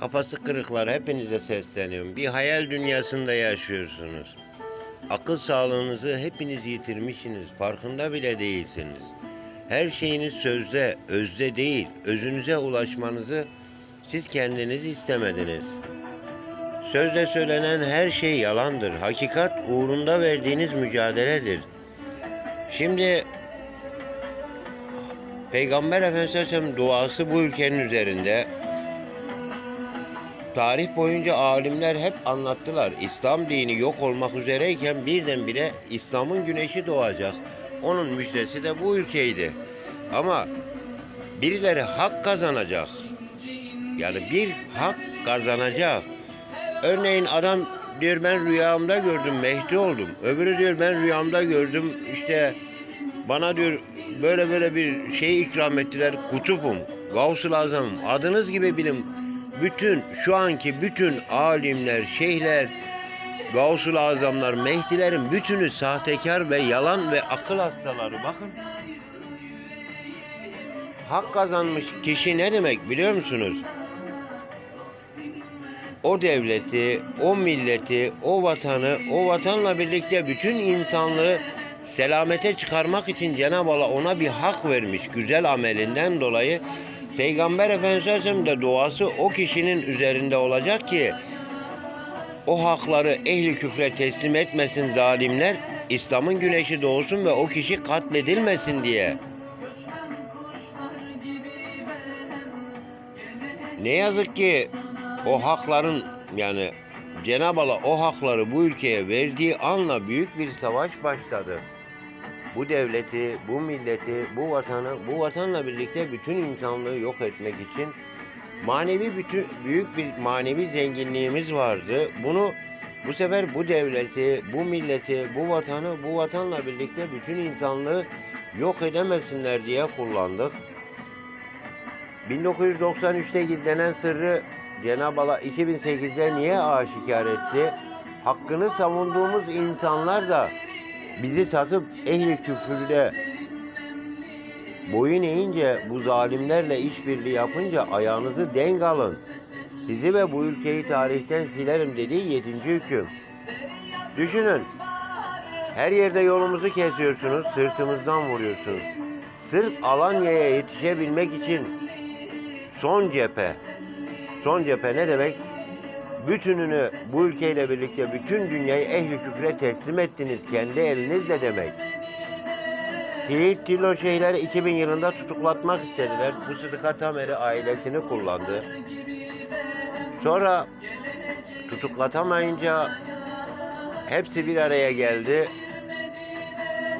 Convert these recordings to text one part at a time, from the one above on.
kafası kırıklar hepinize sesleniyorum. Bir hayal dünyasında yaşıyorsunuz. Akıl sağlığınızı hepiniz yitirmişsiniz. Farkında bile değilsiniz. Her şeyiniz sözde, özde değil. Özünüze ulaşmanızı siz kendiniz istemediniz. Sözde söylenen her şey yalandır. Hakikat uğrunda verdiğiniz mücadeledir. Şimdi Peygamber Efendimiz duası bu ülkenin üzerinde. Tarih boyunca alimler hep anlattılar. İslam dini yok olmak üzereyken birdenbire İslam'ın güneşi doğacak. Onun müjdesi de bu ülkeydi. Ama birileri hak kazanacak. Yani bir hak kazanacak. Örneğin adam diyor ben rüyamda gördüm Mehdi oldum. Öbürü diyor ben rüyamda gördüm işte bana diyor böyle böyle bir şey ikram ettiler kutupum. Gavsul Azam'ım adınız gibi bilin. Bütün şu anki bütün alimler, şeyhler, Gavsul Azamlar, Mehdilerin bütünü sahtekar ve yalan ve akıl hastaları. Bakın. Hak kazanmış kişi ne demek biliyor musunuz? o devleti, o milleti, o vatanı, o vatanla birlikte bütün insanlığı selamete çıkarmak için Cenab-ı Allah ona bir hak vermiş güzel amelinden dolayı. Peygamber Efendimiz Aleyhisselam da duası o kişinin üzerinde olacak ki o hakları ehli küfre teslim etmesin zalimler, İslam'ın güneşi doğsun ve o kişi katledilmesin diye. Ne yazık ki o hakların yani Cenab-ı Allah o hakları bu ülkeye verdiği anla büyük bir savaş başladı. Bu devleti, bu milleti, bu vatanı, bu vatanla birlikte bütün insanlığı yok etmek için manevi bütün büyük bir manevi zenginliğimiz vardı. Bunu bu sefer bu devleti, bu milleti, bu vatanı, bu vatanla birlikte bütün insanlığı yok edemesinler diye kullandık. 1993'te gizlenen sırrı Cenab-ı Allah 2008'de niye aşikar etti? Hakkını savunduğumuz insanlar da bizi satıp ehli küfürde boyun eğince bu zalimlerle işbirliği yapınca ayağınızı denk alın. Sizi ve bu ülkeyi tarihten silerim dediği yedinci hüküm. Düşünün. Her yerde yolumuzu kesiyorsunuz, sırtımızdan vuruyorsunuz. Sırf Alanya'ya yetişebilmek için son cephe. Son cephe ne demek? Bütününü bu ülkeyle birlikte bütün dünyayı ehli küfre teslim ettiniz kendi elinizle demek. Şehit Tilo şeyleri 2000 yılında tutuklatmak istediler. Bu Sıdıka Tamer'i ailesini kullandı. Sonra tutuklatamayınca hepsi bir araya geldi.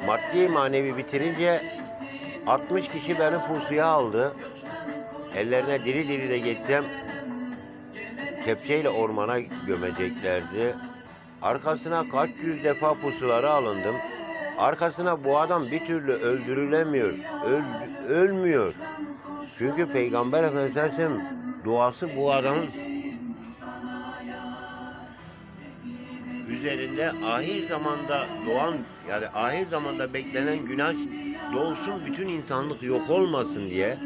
Maddi manevi bitirince 60 kişi beni pusuya aldı. Ellerine diri diri de geçsem kepçeyle ormana gömeceklerdi. Arkasına kaç yüz defa pusulara alındım. Arkasına bu adam bir türlü öldürülemiyor. öl- ölmüyor. Çünkü Peygamber Efendimiz Aleyhisselam duası bu adamın üzerinde ahir zamanda doğan yani ahir zamanda beklenen günah doğsun bütün insanlık yok olmasın diye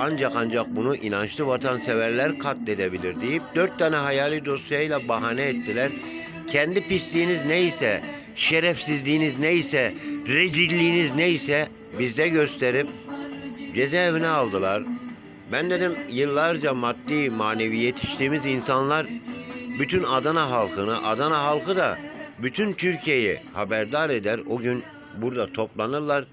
ancak ancak bunu inançlı vatanseverler katledebilir deyip dört tane hayali dosyayla bahane ettiler. Kendi pisliğiniz neyse, şerefsizliğiniz neyse, rezilliğiniz neyse bizde gösterip cezaevine aldılar. Ben dedim yıllarca maddi manevi yetiştiğimiz insanlar bütün Adana halkını, Adana halkı da bütün Türkiye'yi haberdar eder. O gün burada toplanırlar.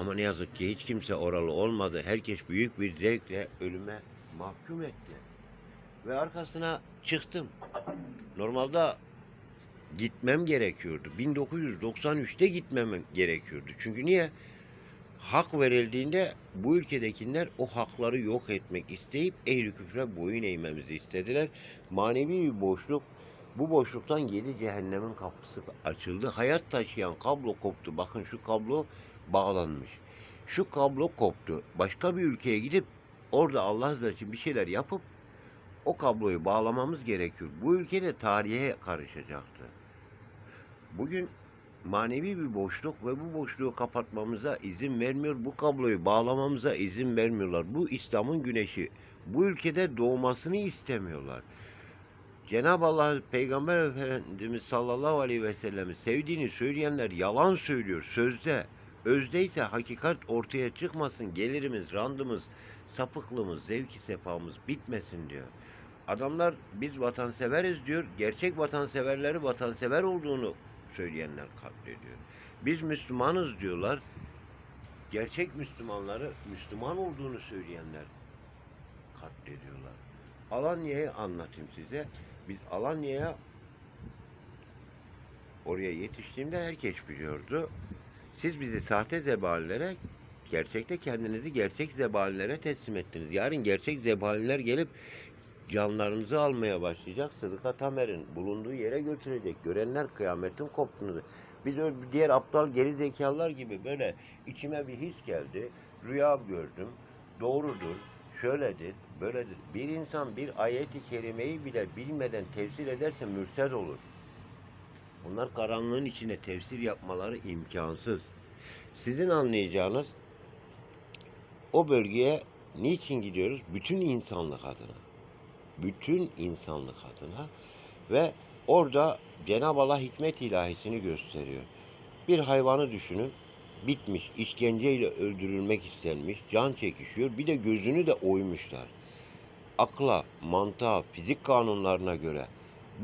Ama ne yazık ki hiç kimse oralı olmadı. Herkes büyük bir zevkle ölüme mahkum etti. Ve arkasına çıktım. Normalde gitmem gerekiyordu. 1993'te gitmem gerekiyordu. Çünkü niye? Hak verildiğinde bu ülkedekiler o hakları yok etmek isteyip ehl küfre boyun eğmemizi istediler. Manevi bir boşluk. Bu boşluktan yedi cehennemin kapısı açıldı. Hayat taşıyan kablo koptu. Bakın şu kablo bağlanmış. Şu kablo koptu. Başka bir ülkeye gidip orada Allah rızası için bir şeyler yapıp o kabloyu bağlamamız gerekiyor. Bu ülkede tarihe karışacaktı. Bugün manevi bir boşluk ve bu boşluğu kapatmamıza izin vermiyor. Bu kabloyu bağlamamıza izin vermiyorlar. Bu İslam'ın güneşi bu ülkede doğmasını istemiyorlar. Cenab-ı Allah Peygamber Efendimiz sallallahu aleyhi ve sellem'i sevdiğini söyleyenler yalan söylüyor sözde. Özdeyse hakikat ortaya çıkmasın, gelirimiz, randımız, sapıklığımız, zevki sefamız bitmesin diyor. Adamlar biz vatanseveriz diyor. Gerçek vatanseverleri vatansever olduğunu söyleyenler katlediyor. Biz Müslümanız diyorlar. Gerçek Müslümanları Müslüman olduğunu söyleyenler katlediyorlar. Alanya'yı anlatayım size. Biz Alanya'ya oraya yetiştiğimde herkes biliyordu. Siz bizi sahte zebanilere gerçekte kendinizi gerçek zebanilere teslim ettiniz. Yarın gerçek zebaniler gelip canlarınızı almaya başlayacak. Sıdıka Tamer'in bulunduğu yere götürecek. Görenler kıyametin koptuğunu. Biz öyle diğer aptal geri zekalılar gibi böyle içime bir his geldi. Rüya gördüm. Doğrudur. Şöyledir, böyledir. Bir insan bir ayeti kerimeyi bile bilmeden tefsir ederse mürted olur. Bunlar karanlığın içine tefsir yapmaları imkansız. Sizin anlayacağınız o bölgeye niçin gidiyoruz? Bütün insanlık adına. Bütün insanlık adına ve orada Cenab-ı Allah hikmet ilahisini gösteriyor. Bir hayvanı düşünün. Bitmiş, işkenceyle öldürülmek istenmiş, can çekişiyor. Bir de gözünü de oymuşlar. Akla, mantığa, fizik kanunlarına göre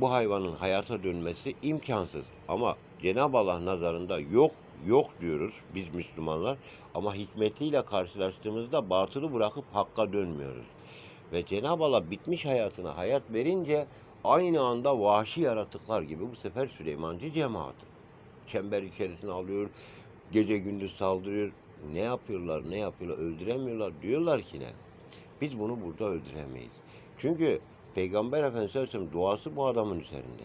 bu hayvanın hayata dönmesi imkansız. Ama Cenab-ı Allah nazarında yok, yok diyoruz biz Müslümanlar. Ama hikmetiyle karşılaştığımızda batılı bırakıp hakka dönmüyoruz. Ve Cenab-ı Allah bitmiş hayatına hayat verince aynı anda vahşi yaratıklar gibi bu sefer Süleymancı cemaat. Çember içerisine alıyor, gece gündüz saldırıyor. Ne yapıyorlar, ne yapıyorlar, öldüremiyorlar. Diyorlar ki ne? Biz bunu burada öldüremeyiz. Çünkü Peygamber Efendimiz sallallahu aleyhi ve sellem duası bu adamın üzerinde.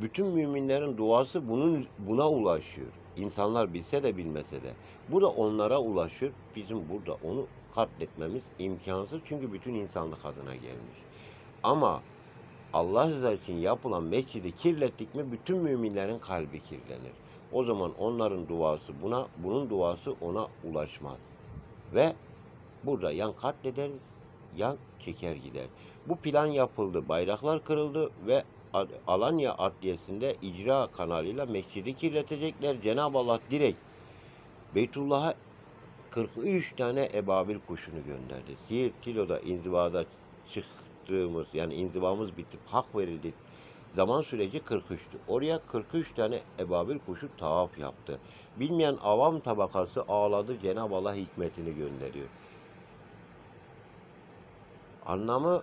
Bütün müminlerin duası bunun buna ulaşıyor. İnsanlar bilse de bilmese de. Bu da onlara ulaşır. Bizim burada onu katletmemiz imkansız. Çünkü bütün insanlık adına gelmiş. Ama Allah rızası için yapılan mescidi kirlettik mi bütün müminlerin kalbi kirlenir. O zaman onların duası buna, bunun duası ona ulaşmaz. Ve burada yan katlederiz, yan çeker gider. Bu plan yapıldı, bayraklar kırıldı ve Alanya Adliyesi'nde icra kanalıyla mescidi kirletecekler. Cenab-ı Allah direkt Beytullah'a 43 tane ebabil kuşunu gönderdi. Siirt, Tilo'da inzivada çıktığımız yani inzivamız bitip hak verildi zaman süreci 43'tü. Oraya 43 tane ebabil kuşu tavaf yaptı. Bilmeyen avam tabakası ağladı Cenab-ı Allah hikmetini gönderiyor. Anlamı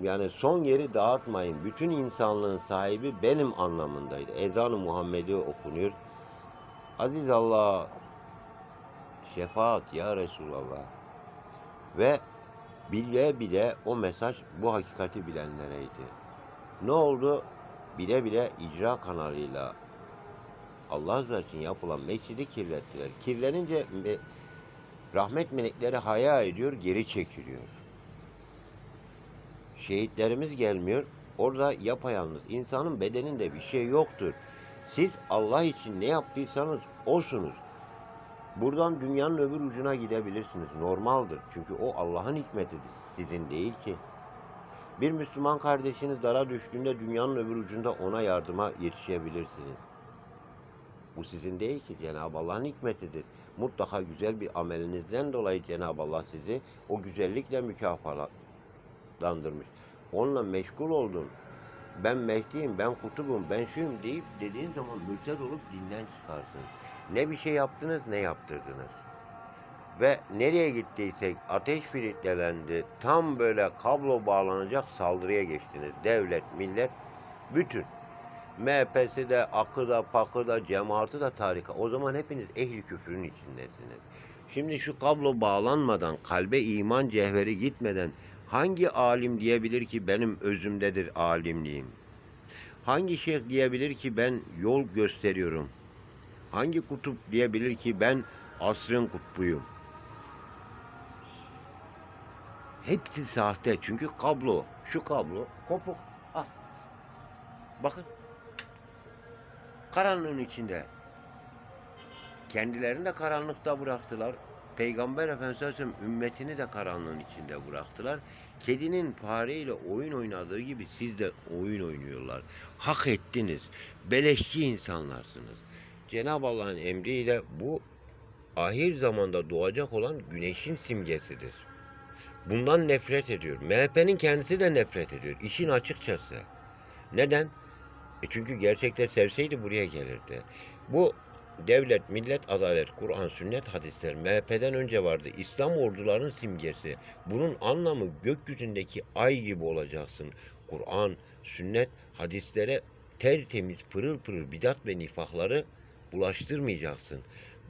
yani son yeri dağıtmayın. Bütün insanlığın sahibi benim anlamındaydı. Ezan-ı Muhammedi okunuyor. Aziz Allah şefaat ya Resulallah. Ve bile bile o mesaj bu hakikati bilenlereydi. Ne oldu? Bile bile icra kanalıyla Allah rızası için yapılan mescidi kirlettiler. Kirlenince me- rahmet melekleri haya ediyor, geri çekiliyor. Şehitlerimiz gelmiyor. Orada yapayalnız. insanın bedeninde bir şey yoktur. Siz Allah için ne yaptıysanız osunuz. Buradan dünyanın öbür ucuna gidebilirsiniz. Normaldir. Çünkü o Allah'ın hikmetidir. Sizin değil ki. Bir Müslüman kardeşiniz dara düştüğünde dünyanın öbür ucunda ona yardıma yetişebilirsiniz. Bu sizin değil ki Cenab-ı Allah'ın hikmetidir. Mutlaka güzel bir amelinizden dolayı Cenab-ı Allah sizi o güzellikle mükafatlandırmış. Onunla meşgul oldun. Ben Mehdi'yim, ben kutubum, ben şuyum deyip dediğin zaman mürted olup dinden çıkarsın. Ne bir şey yaptınız ne yaptırdınız. Ve nereye gittiysek ateş filtrelendi. Tam böyle kablo bağlanacak saldırıya geçtiniz. Devlet, millet, bütün. MHP'si de, akı da, pakı da, cemaati da tarika. O zaman hepiniz ehli küfrün içindesiniz. Şimdi şu kablo bağlanmadan, kalbe iman cevheri gitmeden hangi alim diyebilir ki benim özümdedir alimliğim? Hangi şeyh diyebilir ki ben yol gösteriyorum? Hangi kutup diyebilir ki ben asrın kutbuyum? Hepsi sahte çünkü kablo, şu kablo kopuk. Al. Bakın. Karanlığın içinde. Kendilerini de karanlıkta bıraktılar. Peygamber Efendimiz Aleyhisselam ümmetini de karanlığın içinde bıraktılar. Kedinin fareyle oyun oynadığı gibi siz de oyun oynuyorlar. Hak ettiniz. Beleşçi insanlarsınız. Cenab-ı Allah'ın emriyle bu ahir zamanda doğacak olan güneşin simgesidir. Bundan nefret ediyor. MHP'nin kendisi de nefret ediyor. İşin açıkçası. Neden? E çünkü gerçekte sevseydi buraya gelirdi. Bu devlet, millet, adalet, Kur'an, sünnet, hadisler MHP'den önce vardı. İslam ordularının simgesi. Bunun anlamı gökyüzündeki ay gibi olacaksın. Kur'an, sünnet, hadislere tertemiz, pırıl pırıl bidat ve nifakları bulaştırmayacaksın.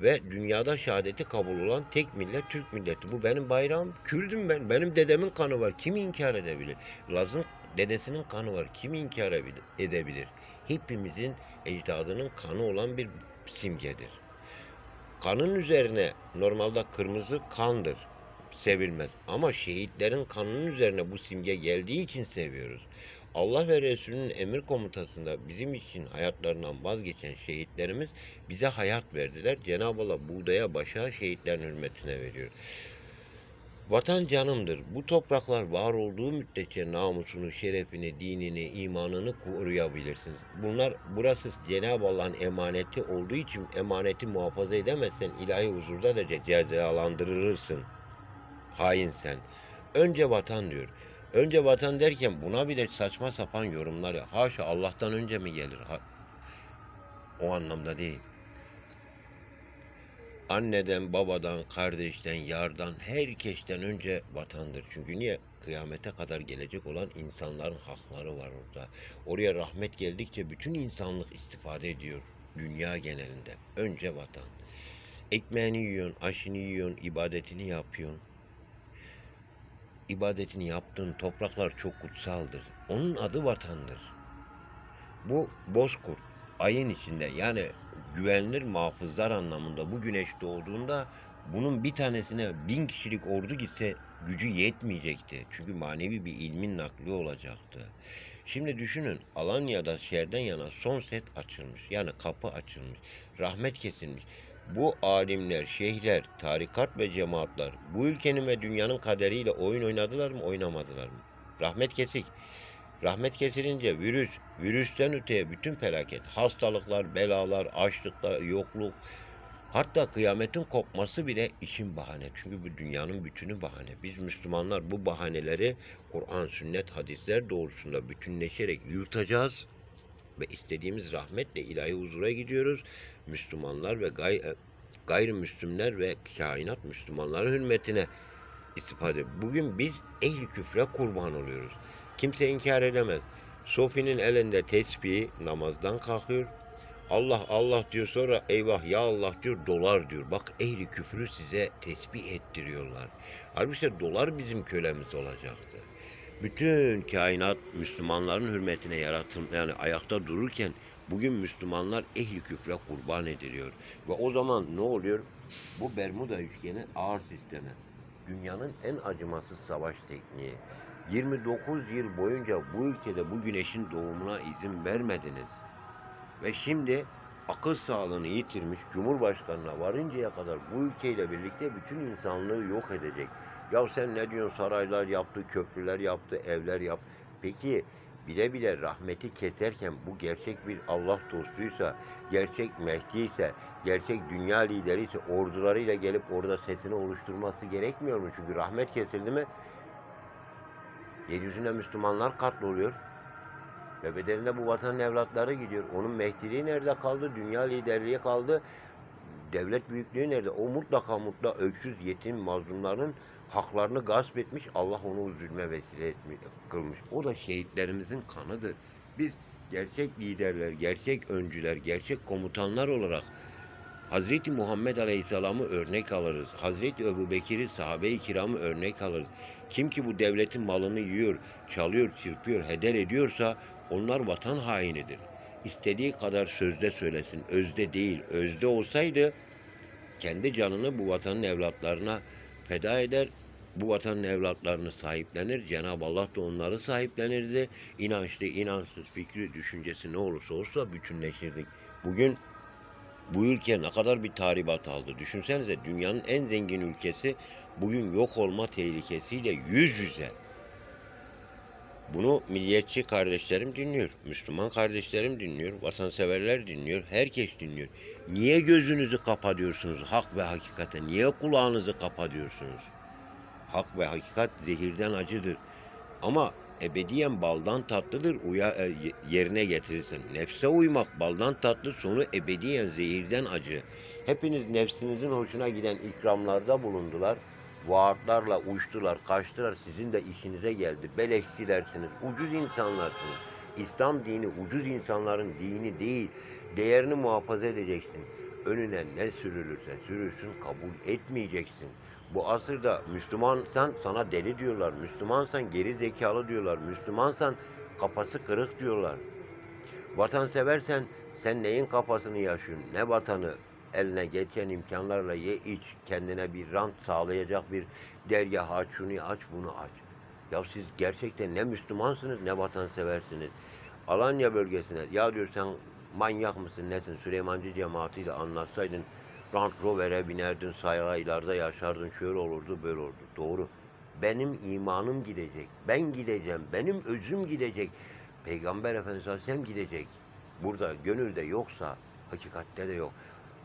Ve dünyada şehadeti kabul olan tek millet Türk milleti. Bu benim bayrağım. Kürdüm ben. Benim dedemin kanı var. Kim inkar edebilir? Laz'ın dedesinin kanı var. Kim inkar edebilir? Hepimizin ecdadının kanı olan bir simgedir. Kanın üzerine normalde kırmızı kandır. Sevilmez. Ama şehitlerin kanının üzerine bu simge geldiği için seviyoruz. Allah ve Resulünün emir komutasında bizim için hayatlarından vazgeçen şehitlerimiz bize hayat verdiler. Cenab-ı Allah buğdaya başa şehitlerin hürmetine veriyor. Vatan canımdır. Bu topraklar var olduğu müddetçe namusunu, şerefini, dinini, imanını koruyabilirsiniz. Bunlar burası Cenab-ı Allah'ın emaneti olduğu için emaneti muhafaza edemezsen ilahi huzurda da ce- cezalandırılırsın. Hain sen. Önce vatan diyor. Önce vatan derken buna bile saçma sapan yorumlar ya. Haşa Allah'tan önce mi gelir? Ha- o anlamda değil. Anneden, babadan, kardeşten, yardan, herkesten önce vatandır. Çünkü niye? Kıyamete kadar gelecek olan insanların hakları var orada. Oraya rahmet geldikçe bütün insanlık istifade ediyor. Dünya genelinde. Önce vatan. Ekmeğini yiyorsun, aşını yiyorsun, ibadetini yapıyorsun. İbadetini yaptığın topraklar çok kutsaldır. Onun adı vatandır. Bu bozkurt ayın içinde yani güvenilir muhafızlar anlamında bu güneş doğduğunda bunun bir tanesine bin kişilik ordu gitse gücü yetmeyecekti. Çünkü manevi bir ilmin nakli olacaktı. Şimdi düşünün Alanya'da şehirden yana son set açılmış. Yani kapı açılmış. Rahmet kesilmiş. Bu alimler, şeyhler, tarikat ve cemaatler bu ülkenin ve dünyanın kaderiyle oyun oynadılar mı, oynamadılar mı? Rahmet kesik. Rahmet kesilince virüs, virüsten öteye bütün felaket, hastalıklar, belalar, açlıklar, yokluk, hatta kıyametin kopması bile işin bahane. Çünkü bu dünyanın bütünü bahane. Biz Müslümanlar bu bahaneleri Kur'an, sünnet, hadisler doğrusunda bütünleşerek yutacağız ve istediğimiz rahmetle ilahi huzura gidiyoruz. Müslümanlar ve gay gayrimüslimler ve kainat Müslümanların hürmetine istifade. Bugün biz ehli küfre kurban oluyoruz. Kimse inkar edemez. Sofi'nin elinde tesbihi namazdan kalkıyor. Allah Allah diyor sonra eyvah ya Allah diyor dolar diyor. Bak ehli küfrü size tesbih ettiriyorlar. Halbuki dolar bizim kölemiz olacaktı. Bütün kainat Müslümanların hürmetine yaratıl yani ayakta dururken bugün Müslümanlar ehli küfre kurban ediliyor. Ve o zaman ne oluyor? Bu Bermuda üçgeni ağır sistemi. Dünyanın en acımasız savaş tekniği. 29 yıl boyunca bu ülkede bu güneşin doğumuna izin vermediniz. Ve şimdi akıl sağlığını yitirmiş Cumhurbaşkanına varıncaya kadar bu ülkeyle birlikte bütün insanlığı yok edecek. Ya sen ne diyorsun saraylar yaptı, köprüler yaptı, evler yaptı. Peki bile bile rahmeti keserken bu gerçek bir Allah dostuysa, gerçek Mehdi ise, gerçek dünya lideri ise ordularıyla gelip orada setini oluşturması gerekmiyor mu? Çünkü rahmet kesildi mi yeryüzünde Müslümanlar katloluyor. Ve bedelinde bu vatanın evlatları gidiyor. Onun Mehdiliği nerede kaldı? Dünya liderliği kaldı. Devlet büyüklüğü nerede? O mutlaka mutlaka öksüz, yetim, mazlumların haklarını gasp etmiş. Allah onu zulme vesile etmiş, kılmış. O da şehitlerimizin kanıdır. Biz gerçek liderler, gerçek öncüler, gerçek komutanlar olarak Hazreti Muhammed Aleyhisselam'ı örnek alırız. Hazreti Ebu Bekir'i, sahabe-i kiramı örnek alırız. Kim ki bu devletin malını yiyor, çalıyor, çırpıyor, heder ediyorsa onlar vatan hainidir. İstediği kadar sözde söylesin, özde değil. Özde olsaydı kendi canını bu vatanın evlatlarına feda eder, bu vatanın evlatlarını sahiplenir. Cenab-ı Allah da onları sahiplenirdi. İnançlı, inançsız, fikri, düşüncesi ne olursa olsa bütünleşirdik. Bugün Bu ülke ne kadar bir tahribat aldı. Düşünsenize dünyanın en zengin ülkesi bugün yok olma tehlikesiyle yüz yüze. Bunu milliyetçi kardeşlerim dinliyor, Müslüman kardeşlerim dinliyor, vatanseverler dinliyor, herkes dinliyor. Niye gözünüzü kapatıyorsunuz hak ve hakikate? Niye kulağınızı kapatıyorsunuz? Hak ve hakikat zehirden acıdır. Ama ebediyen baldan tatlıdır uya, e, ye- yerine getirirsen. Nefse uymak baldan tatlı sonu ebediyen zehirden acı. Hepiniz nefsinizin hoşuna giden ikramlarda bulundular. Vaatlarla uçtular, kaçtılar. Sizin de işinize geldi. Beleşçi dersiniz. Ucuz insanlarsınız. İslam dini ucuz insanların dini değil. Değerini muhafaza edeceksin. Önüne ne sürülürse sürülsün kabul etmeyeceksin. Bu asırda Müslümansan sana deli diyorlar. Müslümansan geri zekalı diyorlar. Müslümansan kafası kırık diyorlar. Vatanseversen sen neyin kafasını yaşıyorsun? Ne vatanı? Eline geçen imkanlarla ye iç. Kendine bir rant sağlayacak bir dergah aç, şunu aç, bunu aç. Ya siz gerçekten ne Müslümansınız ne vatanseversiniz. Alanya bölgesine ya diyor sen manyak mısın nesin Süleymancı cemaatiyle anlatsaydın Range Rover'e binerdin saraylarda yaşardın şöyle olurdu böyle olurdu. Doğru. Benim imanım gidecek. Ben gideceğim. Benim özüm gidecek. Peygamber Efendimiz Aleyhisselam gidecek. Burada gönülde yoksa hakikatte de yok.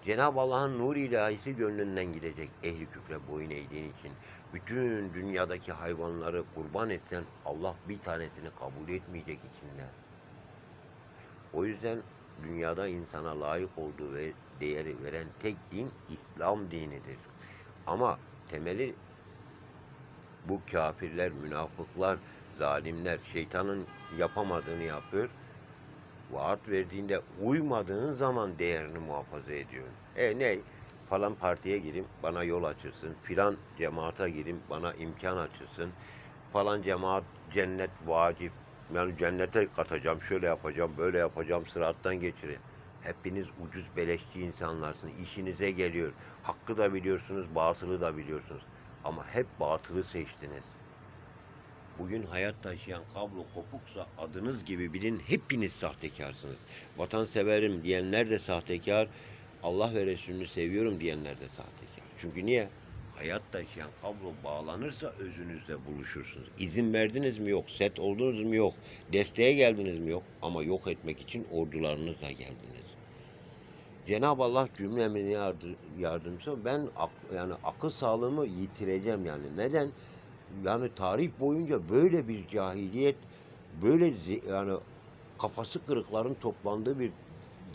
Cenab-ı Allah'ın nur ilahisi gönlünden gidecek ehli küfre boyun eğdiğin için. Bütün dünyadaki hayvanları kurban etsen Allah bir tanesini kabul etmeyecek içinde. O yüzden dünyada insana layık olduğu ve değeri veren tek din İslam dinidir. Ama temeli bu kafirler, münafıklar, zalimler, şeytanın yapamadığını yapıyor. Vaat verdiğinde uymadığın zaman değerini muhafaza ediyorsun. E ne? Falan partiye gireyim, bana yol açılsın. Filan cemaate gireyim, bana imkan açılsın. Falan cemaat cennet vacip. Yani cennete katacağım, şöyle yapacağım, böyle yapacağım, sırattan geçireyim. Hepiniz ucuz beleşçi insanlarsınız. İşinize geliyor. Hakkı da biliyorsunuz, batılı da biliyorsunuz. Ama hep batılı seçtiniz. Bugün hayat taşıyan kablo kopuksa adınız gibi bilin hepiniz sahtekarsınız. Vatanseverim diyenler de sahtekar, Allah ve Resulünü seviyorum diyenler de sahtekar. Çünkü niye? Hayat taşıyan kablo bağlanırsa özünüzle buluşursunuz. İzin verdiniz mi yok, set oldunuz mu yok, desteğe geldiniz mi yok ama yok etmek için ordularınızla geldiniz. Cenab-ı Allah cümlemizi yardı, yardımcısı. Ben ak- yani akıl sağlığımı yitireceğim yani. Neden? Yani tarih boyunca böyle bir cahiliyet, böyle yani kafası kırıkların toplandığı bir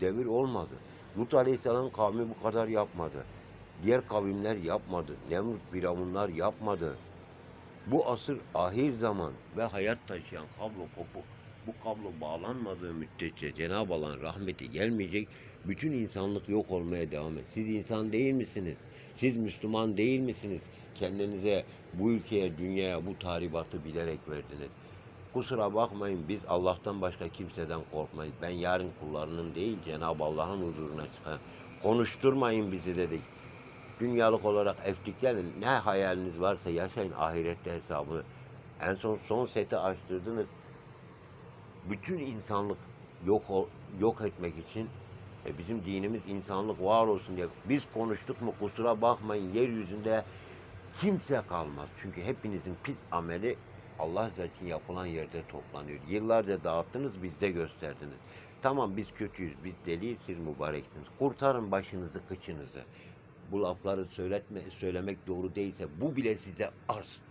devir olmadı. Lut Aleyhisselam kavmi bu kadar yapmadı. Diğer kavimler yapmadı. Nemrut firavunlar yapmadı. Bu asır ahir zaman ve hayat taşıyan kablo kopuk. Bu kablo bağlanmadığı müddetçe Cenab-ı Allah'ın rahmeti gelmeyecek. Bütün insanlık yok olmaya devam et. Siz insan değil misiniz? Siz Müslüman değil misiniz? Kendinize, bu ülkeye, dünyaya bu tahribatı bilerek verdiniz. Kusura bakmayın biz Allah'tan başka kimseden korkmayız. Ben yarın kullarının değil Cenab-ı Allah'ın huzuruna çıkan. Konuşturmayın bizi dedik. Dünyalık olarak eftiklerin ne hayaliniz varsa yaşayın ahirette hesabını. En son son seti açtırdınız. Bütün insanlık yok yok etmek için e bizim dinimiz insanlık var olsun diye. Biz konuştuk mu kusura bakmayın yeryüzünde kimse kalmaz. Çünkü hepinizin pis ameli Allah için yapılan yerde toplanıyor. Yıllarca dağıttınız bizde gösterdiniz. Tamam biz kötüyüz, biz deliyiz, siz mübareksiniz. Kurtarın başınızı, kıçınızı. Bu lafları söyletme, söylemek doğru değilse bu bile size az.